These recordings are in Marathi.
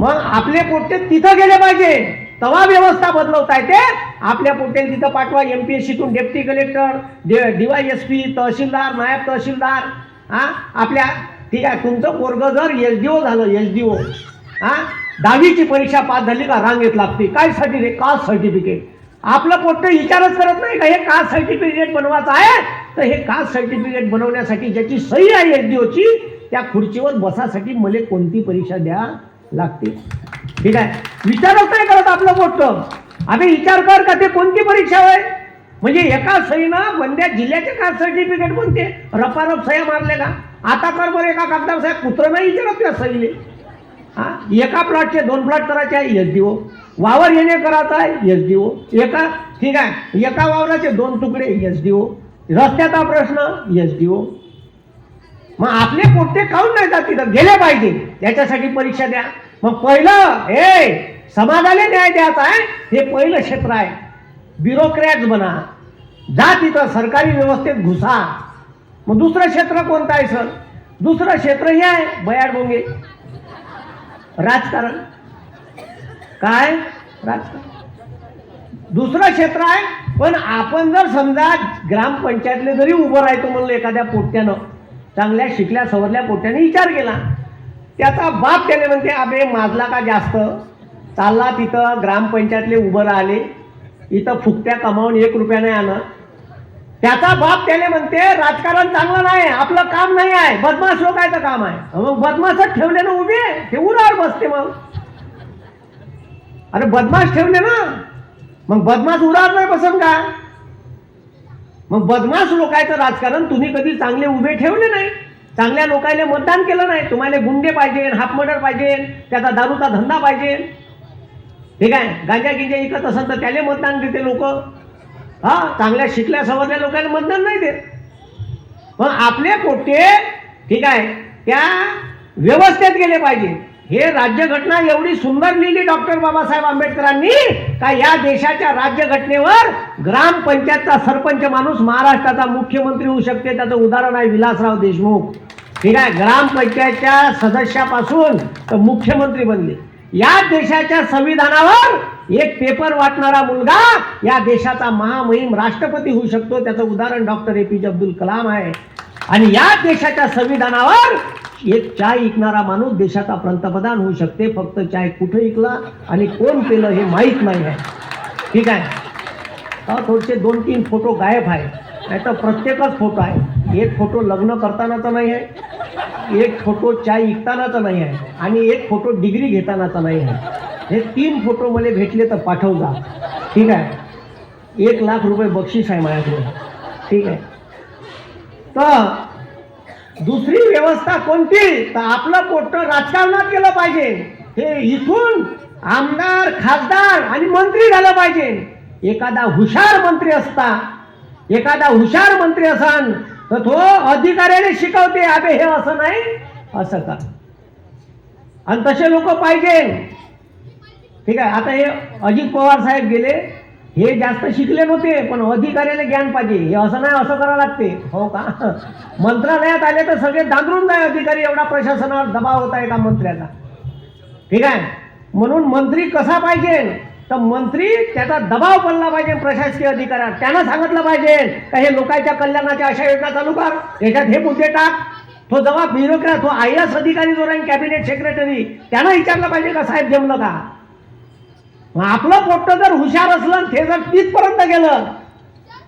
मग आपले पोट्टे तिथं गेले पाहिजे. तवा व्यवस्था बदलवता येते आपल्या पोट्टे तिथं पाठवा. M P S सीतून deputy collector D Y S P तहसीलदार नायब तहसीलदार. हा? आपल्या ठीक आहे तुमचं पोरग जर एस डी ओ झालं एस डी ओ हा? दहावीची परीक्षा पास झाली का? रांगेत लागते. काय सर्टिफिकेट कास्ट सर्टिफिकेट आपलं पोट्ट विचारच करत नाही का? हे कास्ट सर्टिफिकेट बनवायचं आहे? तर हे कास्ट सर्टिफिकेट बनवण्यासाठी ज्याची सही आहे एस डी ओची त्या खुर्चीवर बसासाठी मला कोणती परीक्षा द्या? लागते. ठीक आहे. विचारच नाही करत आपलं मोठं आम्ही विचार कर का ते कोणती परीक्षा आहे म्हणजे एका सहीनं बंद्या जिल्ह्याचे का सर्टिफिकेट कोणते? रपारप सह्या मारले का आता कर बरं एका कागदावर साहेब कुत्र नाही विचारत त्या सहीले हा? एका प्लॉटचे दोन प्लॉट करायचे आहे एस डी ओ वावर येणे करायचं आहे एस डी ओ एका ठीक आहे. एका वावराचे दोन तुकडे एस डी ओ रस्त्याचा प्रश्न एस डी ओ मग आपले पोट्टे काऊन नाही जात तिथं गेले पाहिजे. त्याच्यासाठी परीक्षा द्या. मग पहिलं हे समाजाला न्याय द्यायचा आहे. हे पहिलं क्षेत्र आहे. ब्युरोक्रॅट्स बना. जा तिथं सरकारी व्यवस्थेत घुसा. मग दुसरं क्षेत्र कोणतं आहे सर? दुसरं क्षेत्र हे आहे बयाड बोंगे राजकारण. काय? राजकारण. दुसरं क्षेत्र आहे पण आपण जर समजा ग्रामपंचायतले जरी उभं राहतो म्हणलं एखाद्या पोट्यानं चांगल्या शिकल्या सवरल्या पोट्याने विचार केला. त्याचा बाप त्याने म्हणते अबे माजला का जास्त? चालला तिथं ग्रामपंचायतले उभं राहिले. इथं फुकट्या कमावून एक रुपया नाही आणत. त्याचा बाप त्याने म्हणते राजकारण चांगलं नाही आपलं काम नाही आहे. बदमाश लोकायचं काम आहे. मग बदमाशच ठेवले ना उभे ते उरावर बसते मग. अरे बदमाश ठेवले ना? मग बदमाश उरावर नाही बसन का? मग बदमाश लोकायचं राजकारण तुम्ही कधी चांगले उभे ठेवले नाही. चांगल्या लोकांना मतदान केलं नाही. तुम्हाला गुंडे पाहिजे हाफ मर्डर पाहिजे त्याचा दारूचा धंदा पाहिजे. ठीक आहे गांजा गिंजा इकत असेल तर त्याला मतदान देते लोक. हा चांगल्या शिकल्या सवरल्या लोकांना मतदान नाही देत. मग आपले पोट्टे ठीक आहे त्या व्यवस्थेत गेले पाहिजे. हे राज्यघटना एवढी सुंदर लिहिली डॉक्टर बाबासाहेब आंबेडकरांनी का या देशाच्या राज्यघटनेवर ग्रामपंचायतचा सरपंच माणूस महाराष्ट्राचा मुख्यमंत्री होऊ शकते? त्याचं उदाहरण आहे विलासराव देशमुख. ठीक आहे ग्रामपंचायतच्या सदस्यापासून तर मुख्यमंत्री बनले. या देशाच्या संविधानावर एक पेपर वाटणारा मुलगा या देशाचा महामहिम राष्ट्रपती होऊ शकतो? त्याचं उदाहरण डॉक्टर ए पी जे अब्दुल कलाम आहे. आणि या देशाच्या संविधानावर एक चाय ऐकणारा माणूस देशाचा पंतप्रधान होऊ शकते फक्त चाय कुठे ऐकला आणि कोण केलं हे माहीत नाही आहे. ठीक आहे? थोडेसे दोन तीन फोटो गायब आहे. नाही तर प्रत्येकच फोटो आहे. एक फोटो लग्न करतानाचा नाही आहे एक फोटो चाय विकतानाचा नाही आहे आणि एक फोटो डिग्री घेतानाचा नाही आहे. हे तीन फोटो मला भेटले तर पाठव जा. ठीक आहे? एक लाख रुपये बक्षीस आहे माझ्याकडे. ठीक आहे? तर दुसरी व्यवस्था कोणती? तर आपलं पोट राजकारणात गेलं पाहिजे. हे इथून आमदार खासदार आणि मंत्री झालं पाहिजे. एखादा हुशार मंत्री असता एखादा हुशार मंत्री असन तर तो अधिकाऱ्याने शिकवते अबे हे असं नाही असं का आणि तसे लोक पाहिजे. ठीक आहे आता हे अजित पवार साहेब गेले. हे जास्त शिकले नव्हते पण अधिकाऱ्याला ज्ञान पाहिजे हे असं नाही असं करावं लागते. हो का? मंत्रालयात आले तर सगळे दांदरून जाय अधिकारी एवढा प्रशासनावर दबाव होता एका मंत्र्याचा. ठीक आहे? म्हणून मंत्री कसा पाहिजे? तर मंत्री त्याचा दबाव पडला पाहिजे प्रशासकीय अधिकाऱ्यात त्यानं सांगितलं पाहिजे का हे लोकांच्या कल्याणाच्या अशा योजना चालू कर. याच्यात हे मुद्दे टाक. तो जेव्हा ब्युरोक्रॅट तो आय एस अधिकारी जो राहील कॅबिनेट सेक्रेटरी त्यानं विचारलं पाहिजे का साहेब जमलं का? मग आपलं पोट्ट जर हुशार असलं ते जर तिथपर्यंत गेलं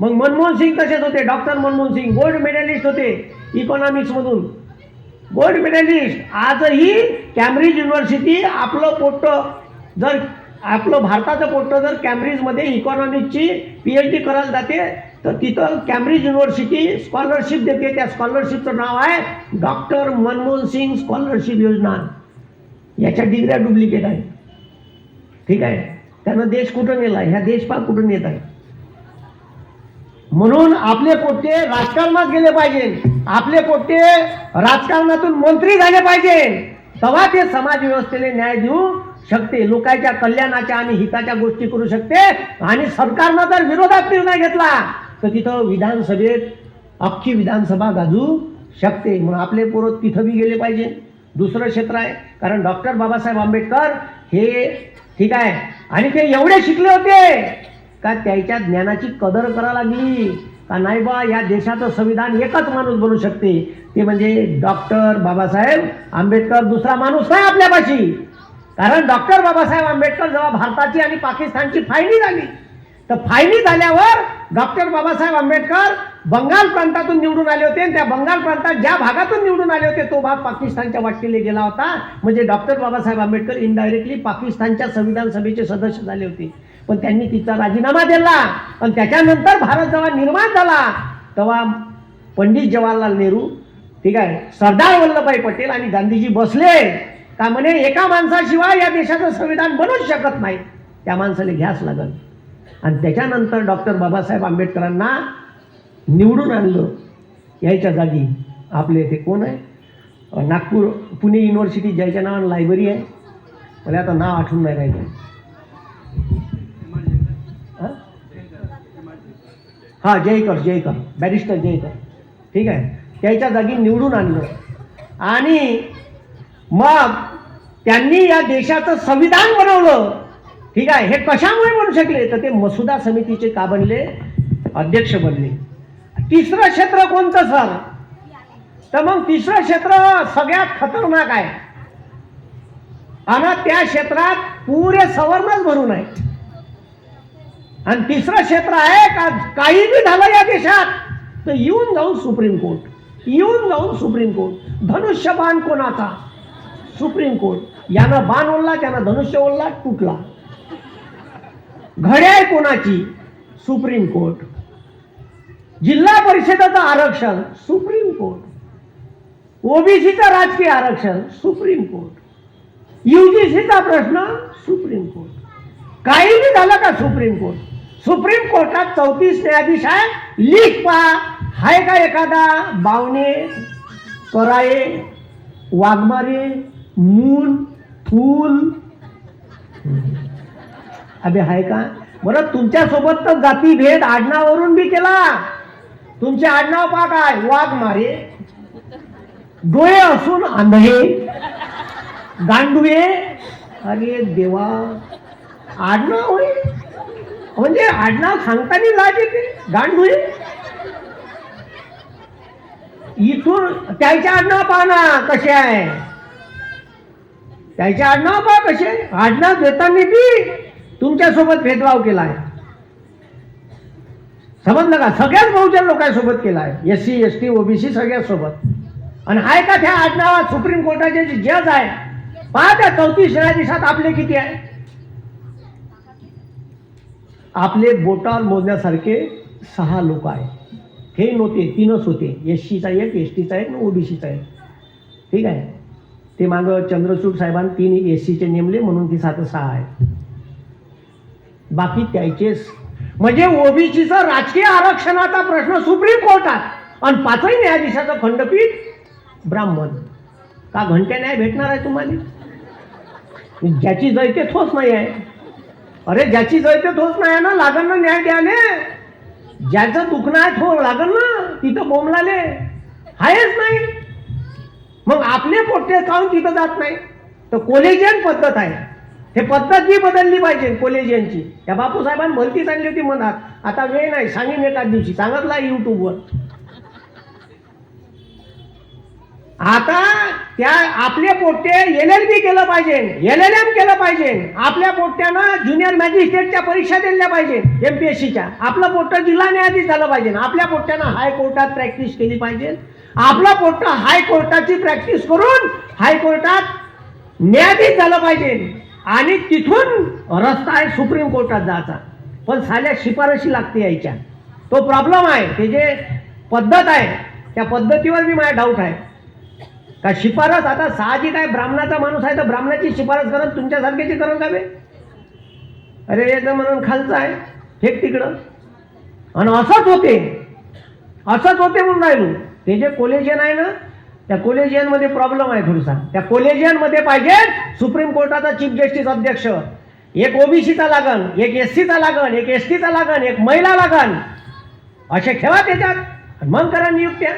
मग मनमोहन सिंग तसेच होते doctor Manmohan Singh gold medalist होते इकॉनॉमिक्समधून. गोल्ड मेडलिस्ट आजही कॅम्ब्रिज युनिव्हर्सिटी आपलं पोट्ट जर आपलं भारताचं पोट्ट जर कॅम्ब्रिजमध्ये इकॉनॉमिक्सची पी एच डी करायला जाते तर तिथं कॅम्ब्रिज युनिव्हर्सिटी स्कॉलरशिप देते. त्या स्कॉलरशिपचं नाव आहे डॉक्टर मनमोहन सिंग स्कॉलरशिप योजना. याच्या डिग्र्या डुप्लिकेट आहे ठीक आहे? त्यांना देश कुठं नेला? ह्या देश पा कुठं नेत आहे? म्हणून आपले पोट्टे राजकारणात गेले पाहिजे. आपले पोट्टे राजकारणातून मंत्री झाले पाहिजे. तेव्हा ते समाज व्यवस्थेने न्याय देऊ शकते. लोकांच्या कल्याणाच्या आणि हिताच्या गोष्टी करू शकते. आणि सरकारनं जर विरोधात निर्णय घेतला तर तिथं विधानसभेत अख्खी विधानसभा गाजू शकते. म्हणून आपले पोरं तिथं बी गेले पाहिजे. दुसरं क्षेत्र आहे. कारण डॉक्टर बाबासाहेब आंबेडकर हे ठीक आहे आणि ते एवढे शिकले होते का त्याच्या ज्ञानाची कदर करा लागली. का नाही बा या देशाचं संविधान एकच माणूस बनू शकते. ते म्हणजे डॉक्टर बाबासाहेब आंबेडकर दुसरा माणूस नाही आपल्यापाशी. कारण डॉक्टर बाबासाहेब आंबेडकर जेव्हा भारताची आणि पाकिस्तानची फायनी झाली. तर फायनी झाल्यावर डॉक्टर बाबासाहेब आंबेडकर बंगाल प्रांतातून निवडून आले होते. आणि त्या बंगाल प्रांतात ज्या भागातून निवडून आले होते तो भाग पाकिस्तानच्या वाटेला गेला होता. म्हणजे डॉक्टर बाबासाहेब आंबेडकर इनडायरेक्टली पाकिस्तानच्या संविधान सभेचे सदस्य झाले होते. पण त्यांनी तिचा राजीनामा दिला. आणि त्याच्यानंतर भारत जेव्हा निर्माण झाला तेव्हा पंडित जवाहरलाल नेहरू ठीक आहे सरदार वल्लभभाई पटेल आणि गांधीजी बसले का म्हणे एका माणसाशिवाय या देशाचं संविधान बनूच शकत नाही त्या माणसाला घ्यास लागल. आणि त्याच्यानंतर डॉक्टर बाबासाहेब आंबेडकरांना निवडून आणलं. यायच्या जागी आपले ते कोण आहे? नागपूर पुणे युनिव्हर्सिटी ज्याच्या नावानं लायब्ररी आहे. मला आता नाव आठवून नाही राहिलं. हा? हा जयकर जयकर. बॅरिस्टर जयकर. ठीक आहे? त्याच्या जागी निवडून आणलं. आणि मग त्यांनी या देशाचं संविधान बनवलं. ठीक आहे. हे कशामुळे बनू शकले? तर ते मसुदा समितीचे का बनले? अध्यक्ष बनले. तिसरं क्षेत्र कोणतं सर? तर मग तिसरं क्षेत्र सगळ्यात खतरनाक आहे. आणि त्या क्षेत्रात पुरे सवर्णच भरून आहे आणि तिसरं क्षेत्र आहे का काही बी झालं या देशात तर येऊन जाऊन सुप्रीम कोर्ट. येऊन जाऊन सुप्रीम कोर्ट. धनुष्यबाण कोणाचा? Supreme court. यानं बाण ओढला त्यानं धनुष्य ओढला तुटला. घड्याळ कोणाची? Supreme court. जिल्हा परिषदेचं आरक्षण सुप्रीम कोर्ट. ओबीसीचं राजकीय आरक्षण सुप्रीम कोर्ट. युजीसीचा प्रश्न सुप्रीम कोर्ट. काही बी झालं का सुप्रीम कोर्ट? सुप्रीम कोर्टात चौतीस न्यायाधीश आहे लीक पा हाय का एखादा? बावणे कराये वाघमारे मूल फूल. अबे हाय का? बरं तुमच्यासोबत तर जातीभेद आडनावरून बी केला. तुमचे आडनाव पा काय वाघमारे डोळे असून आंधळे. गांडुळे. अरे देवा. आडनाव होय म्हणजे आडनाव सांगताना लाज येते? गांडुळे? इथून त्याच्या आडनाव पहा ना कसे आहे. त्याचे आडनाव पहा कसे. आडनाव देताना बी तुमच्यासोबत भेदभाव आहे समजलं का? सगळ्याच बहुजन लोकांसोबत केला आहे S C S T OBC सगळ्यासोबत. आणि आहे का त्या आडनावात सुप्रीम कोर्टाचे जे जज आहे? पहा त्या चौतीस न्यायाधीशात आपले किती आहे? आपले बोटावर मोजण्यासारखे सहा लोक आहेत हे नव्हते तीनच होते. एस सीचा एक एस टीचा एक ओबीसीचा एक. ठीक आहे? ते मागं चंद्रचूड साहेबांनी तीन एस सीचे नेमले म्हणून ती सात सहा आहे बाकी त्याचेच. म्हणजे ओबीसीचं राजकीय आरक्षणाचा प्रश्न सुप्रीम कोर्टात आणि पाचही न्यायाधीशाचं खंडपीठ ब्राह्मण. का घंटे न्याय भेटणार आहे तुम्हाला? ज्याची जयते ठोस नाही आहे. अरे ज्याची जयते ठोस नाही आहे ना लागन ना न्याय द्याले ज्याचं दुखणं आहे थो लागण ना तिथं बोंबलाले. आहेच नाही. मग आपले पोट्टे खाऊन तिथं जात नाही. तर कोलेजियन पद्धत आहे. हे पद्धत जी बदलली पाहिजे कोलेजियनची त्या बापूसाहेबांनी भलती सांगली होती मनात. आता वेळ नाही सांगेन एका दिवशी. सांगितला युट्यूबवर आता त्या आपले पोट्टे एल एल बी केलं पाहिजे. एल एल एम केलं पाहिजे. आपल्या पोट्ट्यानं ज्युनियर मॅजिस्ट्रेटच्या परीक्षा दिल्या पाहिजे एम पी एस सीच्या आपलं पोट्ट जिल्हा न्यायाधीश झालं पाहिजे. आपल्या पोट्ट्यानं हायकोर्टात प्रॅक्टिस केली पाहिजे. आपला पोट्ट हायकोर्टाची प्रॅक्टिस करून हायकोर्टात न्यायाधीश झालं पाहिजे. आणि तिथून रस्ता आहे सुप्रीम कोर्टात जायचा. पण साल्या शिफारशी लागते यायच्या. तो प्रॉब्लेम आहे. ते जे पद्धत आहे त्या पद्धतीवर मी माझा डाऊट आहे. का शिफारस आता साहजिक आहे ब्राह्मणाचा माणूस आहे तर ब्राह्मणाची शिफारस करत तुमच्यासारख्याची करत जावे? अरे एकदम म्हणून खालचं आहे. फेक तिकडं. आणि असंच होते. असंच होते म्हणून राहिलो. ते जे कोलेजन आहे ना त्या कोलेजियनमध्ये प्रॉब्लेम आहे थोडासा. त्या कोलेजियनमध्ये पाहिजे सुप्रीम कोर्टाचा चीफ जस्टिस अध्यक्ष. एक ओबीसीचा लागन एक एस सीचा लागन एक एस टीचा लागन एक महिला लागन असे ठेवा त्याच्यात मग करा नियुक्त्या.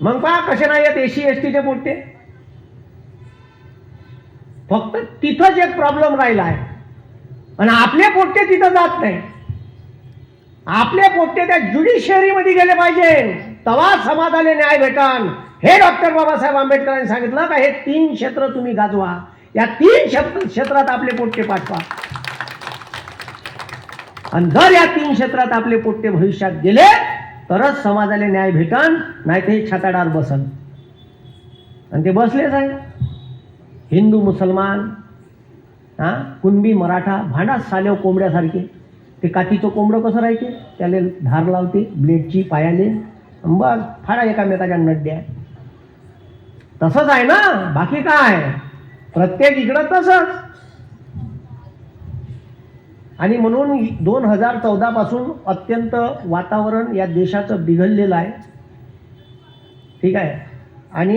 मग पहा कसे नाही येत एसी एस टीचे पोट्टे. फक्त तिथंच एक प्रॉब्लेम राहिला आहे. आणि आपले पोट्टे तिथं जात नाही. आपले पोट्टे त्या ज्युडिशियरीमध्ये गेले पाहिजे. तवा समाजाने न्याय भेटन. हे डॉक्टर बाबासाहेब आंबेडकरांनी सांगितलं का हे तीन क्षेत्र तुम्ही गाजवा. या तीन क्षेत्र क्षेत्रात आपले पोट्टे पाठवा. आणि जर या तीन क्षेत्रात आपले पोट्टे भविष्यात गेले तरच समाजाला न्याय भेटन नाही ते छाताडार बसन. आणि ते बसलेच आहे हिंदू मुसलमान हा कुणबी मराठा भांडा सालेव कोंबड्यासारखे. ते काठीचं कोंबडं कसं राहायचे? त्याला धार लावते ब्लेडची पायाले बस फाडा एकामेकाच्या नड्ड्या तसंच आहे ना? बाकी काय? प्रत्येक इकडं तसंच. आणि म्हणून दोन हजार चौदा पासून अत्यंत वातावरण या देशाचं बिघडलेलं आहे. ठीक आहे? आणि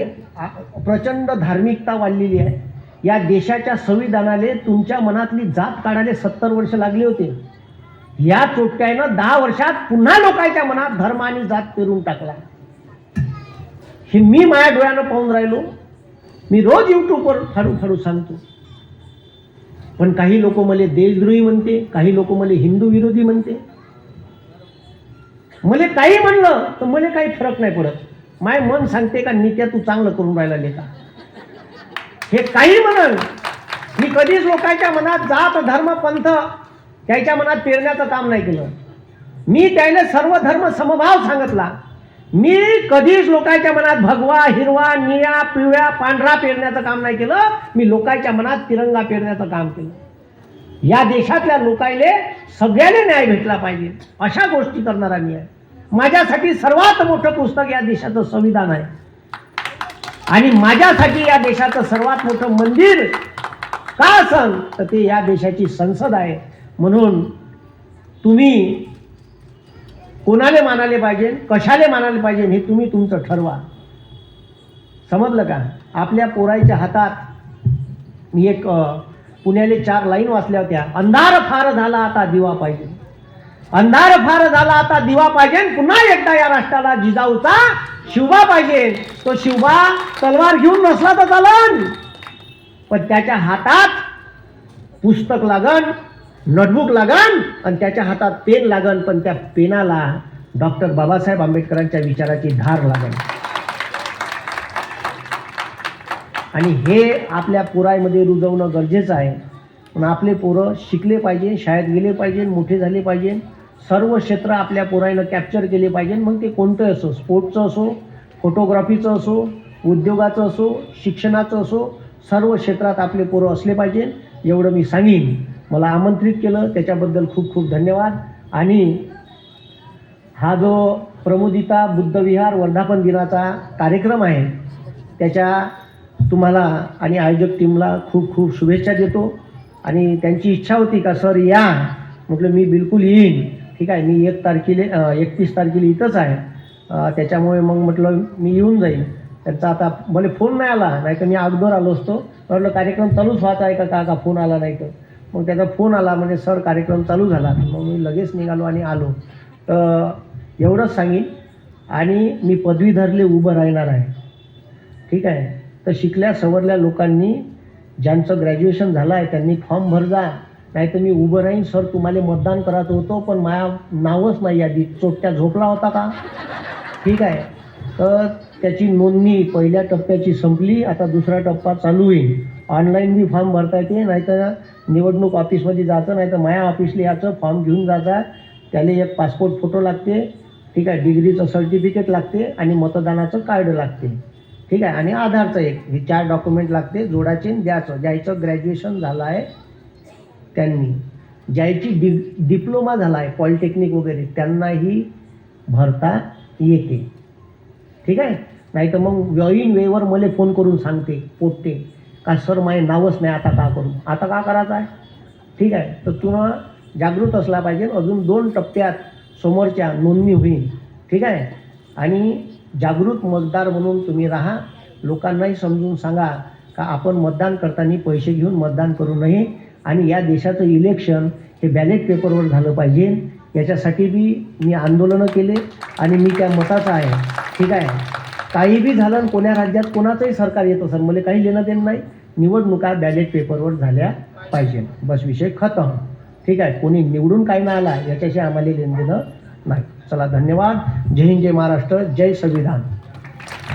प्रचंड धार्मिकता वाढलेली आहे. या देशाच्या संविधानाले तुमच्या मनातली जात काढायला सत्तर वर्ष लागली होते. या चोट्यानं दहा वर्षात पुन्हा लोकांच्या मनात धर्म आणि जात पेरून टाकला. हे मी माझ्या डोळ्यानं पाहून राहिलो. मी रोज युट्यूबवर फाडू फाडू सांगतो. पण काही लोक मला देशद्रोही म्हणते काही लोक मला हिंदू विरोधी म्हणते. मला काही म्हणलं तर मला काही फरक नाही पडत. माय मन सांगते का नित्या तू चांगलं करून राहिला लेखा हे काही म्हणल मी कधीच लोकांच्या मनात जात धर्म पंथ त्याच्या मनात पेरण्याचं काम नाही केलं. मी त्याने सर्व धर्म समभाव सांगितला. मी कधीच लोकांच्या मनात भगवा हिरवा निळ्या पिवळ्या पांढरा पेरण्याचं काम नाही केलं. मी लोकांच्या मनात तिरंगा पेरण्याचं काम केलं. या देशातल्या लोकायले सगळ्याने न्याय भेटला पाहिजे. अशा गोष्टी करणारा मी आहे. माझ्यासाठी सर्वात मोठं पुस्तक या देशाचं संविधान आहे. आणि माझ्यासाठी या देशाचं सर्वात मोठं मंदिर का असन? तर ते या देशाची संसद आहे. म्हणून तुम्ही कोणाले मानाले पाहिजे कशाले मानाले पाहिजे हे तुम्ही तुमचं ठरवा. समजलं का? आपल्या पोराईच्या हातात मी एक पुण्याले चार लाईन वाचल्या होत्या. अंधार फार झाला आता दिवा पाहिजे. अंधार फार झाला आता दिवा पाहिजे. पुन्हा एकदा या राष्ट्राला जिजाऊचा शिवबा पाहिजे. तो शिवबा तलवार घेऊन नसला तर चालन. पण त्याच्या हातात पुस्तक लागण नोटबुक लागन आणि त्याच्या हातात पेन लागन पण त्या पेनाला डॉक्टर बाबासाहेब आंबेडकरांच्या विचाराची धार लागन. आणि हे आपल्या पुरायमध्ये रुजवणं गरजेचं आहे. पण आपले पोरं शिकले पाहिजे शाळेत गेले पाहिजे मोठे झाले पाहिजे. सर्व क्षेत्र आपल्या पुरायनं कॅप्चर केले पाहिजे. मग ते कोणतं असो? स्पोर्टचं असो फोटोग्राफीचं असो उद्योगाचं असो शिक्षणाचं असो सर्व क्षेत्रात आपले पोरं असले पाहिजे. एवढं मी सांगेन. मला आमंत्रित केलं. त्याच्याबद्दल खूप खूप धन्यवाद. आणि हा जो प्रमोदिता बुद्धविहार वर्धापन दिनाचा कार्यक्रम आहे त्याच्या तुम्हाला आणि आयोजक टीमला खूप खूप शुभेच्छा देतो. आणि त्यांची इच्छा होती का सर या. म्हटलं मी बिलकुल येईन. ठीक आहे मी एक तारखेले एकतीस तारखेला इथंच आहे. त्याच्यामुळे मग म्हटलं मी येऊन जाईन. त्यांचा आता मला फोन नाही आला नाही तर मी अगोदर आलो असतो. म्हटलं कार्यक्रम चालूच व्हायचा आहे का का फोन आला नाही तर. मग त्याचा फोन आला म्हणजे सर कार्यक्रम चालू झाला. मग मी लगेच निघालो आणि आलो. तर एवढंच सांगेन. आणि मी पदवीधरले उभं राहणार आहे. ठीक आहे? तर शिकल्या सवरल्या लोकांनी ज्यांचं ग्रॅज्युएशन झालं आहे त्यांनी फॉर्म भर जा. नाही तर मी उभं राहीन. सर तुम्हाला मतदान करायचं होतो पण माझ्या नावच नाही यादी चोट्या झोपला होता का? ठीक आहे? तर त्याची नोंदणी पहिल्या टप्प्याची संपली. आता दुसरा टप्पा चालू होईल. ऑनलाईन बी फॉर्म भरता येते. नाहीतर निवडणूक ऑफिसमध्ये जायचं नाही तर माया ऑफिसला याचं फॉर्म घेऊन जायचा. त्याला एक पासपोर्ट फोटो लागते ठीक आहे डिग्रीचं सर्टिफिकेट लागते आणि मतदानाचं कार्ड लागते. ठीक आहे आणि आधारचं एक हे चार डॉक्युमेंट लागते जोडाचे द्यायचं. ज्याचं ग्रॅज्युएशन झालं आहे त्यांनी. ज्याची डि डिप्लोमा झाला आहे पॉलिटेक्निक वगैरे त्यांनाही भरता येते. ठीक आहे? नाही तर मग वॉईन वेवर मला फोन करून सांगते पोटते. का सर माझे नावच नाही आता का करू? आता का करायचं आहे? ठीक आहे तर तुम्हाला जागृत असला पाहिजे. अजून दोन टप्प्यात समोरच्या नोंदणी होईल. ठीक आहे? आणि जागृत मतदार म्हणून तुम्ही राहा. लोकांनाही समजून सांगा का आपण मतदान करताना पैसे घेऊन मतदान करू नये आणि या देशाचं इलेक्शन हे बॅलेट पेपरवर झालं पाहिजे. याच्यासाठी बी मी आंदोलनं केले आणि मी त्या मताचा आहे. ठीक आहे? काही बी झालं आणि कोण्या राज्यात कोणाचंही सरकार येतं सर. मला काही लेणं देणं नाही. निवडणुका बॅलेट पेपरवर झाल्या पाहिजे. बस विषय खतम ठीक आहे. कोणी निवडून काही नाही आला याच्याशी आम्हाला लेणं देणं नाही. चला धन्यवाद. जय हिंद जय महाराष्ट्र. जय संविधान.